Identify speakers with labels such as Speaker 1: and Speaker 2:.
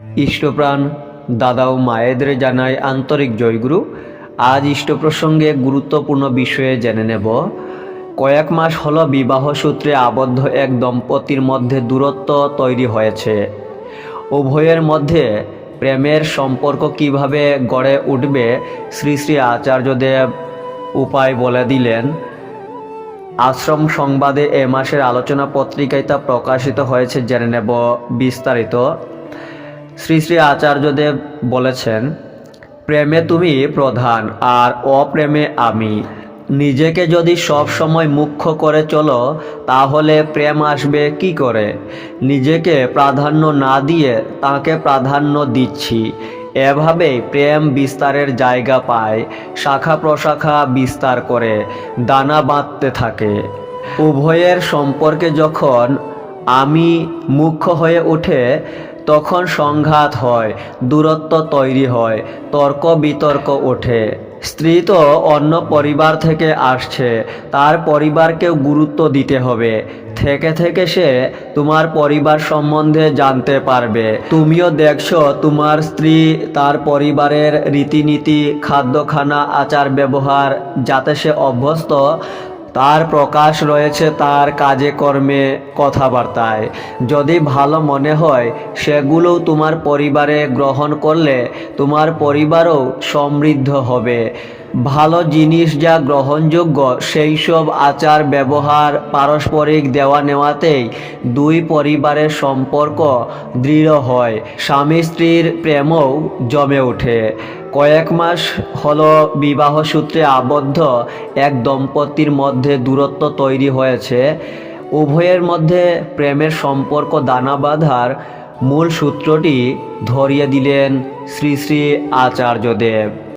Speaker 1: ইষ্টপ্রাণ, দাদা ও মায়েদের জানাই আন্তরিক জয়গুরু। আজ ইষ্ট প্রসঙ্গে গুরুত্বপূর্ণ বিষয়ে জেনে নেব। কয়েক মাস হলো বিবাহ সূত্রে আবদ্ধ এক দম্পতির মধ্যে দূরত্ব তৈরি হয়েছে। উভয়ের মধ্যে প্রেমের সম্পর্ক কীভাবে গড়ে উঠবে শ্রী শ্রী আচার্যদেব উপায় বলে দিলেন। আশ্রম সংবাদে এ মাসের আলোচনা পত্রিকায় তা প্রকাশিত হয়েছে, জেনে নেব বিস্তারিত। শ্রী শ্রী আচার্যদেব বলেছেন, প্রেমে তুমি প্রধান আর অপ্রেমে আমি। নিজেকে যদি সব সময় মুখ্য করে চলো, তাহলে প্রেম আসবে কি করে? নিজেকে প্রাধান্য না দিয়ে তাকে প্রাধান্য দিচ্ছি। এভাবেই প্রেম বিস্তারের জায়গা পায়, শাখা প্রশাখা বিস্তার করে, দানা বাঁধতে থাকে। উভয়ের সম্পর্কে যখন আমি মুখ্য হয়ে ওঠে তখন সংঘাত হয়, দূরত্ব তৈরি হয়, তর্ক বিতর্ক ওঠে। স্ত্রী তো অন্য পরিবার থেকে আসছে, তার পরিবারকেও গুরুত্ব দিতে হবে। থেকে থেকে সে তোমার পরিবার সম্বন্ধে জানতে পারবে। তুমিও দেখছ, তোমার স্ত্রী তার পরিবারের রীতিনীতি, খাদ্যখানা আচার ব্যবহার যাতে সে অভ্যস্ত তার প্রকাশ রয়েছে তার কাজে কর্মে, কথাবার্তায়। যদি ভালো মনে হয় সেগুলোও তোমার পরিবারে গ্রহণ করলে তোমার পরিবারও সমৃদ্ধ হবে। ভালো জিনিস যা গ্রহণযোগ্য, সেই সব আচার, ব্যবহার, পারস্পরিক দেওয়া নেওয়াতেই দুই পরিবারের সম্পর্ক দৃঢ় হয়। স্বামী স্ত্রীর প্রেমও জমে ওঠে। কয়েক মাস হল বিবাহ সূত্রে আবদ্ধ এক দম্পতির মধ্যে দূরত্ব তৈরি হয়েছে। উভয়ের মধ্যে প্রেমের সম্পর্ক দানা বাঁধার মূল সূত্রটি ধরিয়ে দিলেন শ্রী শ্রী আচার্যদেব।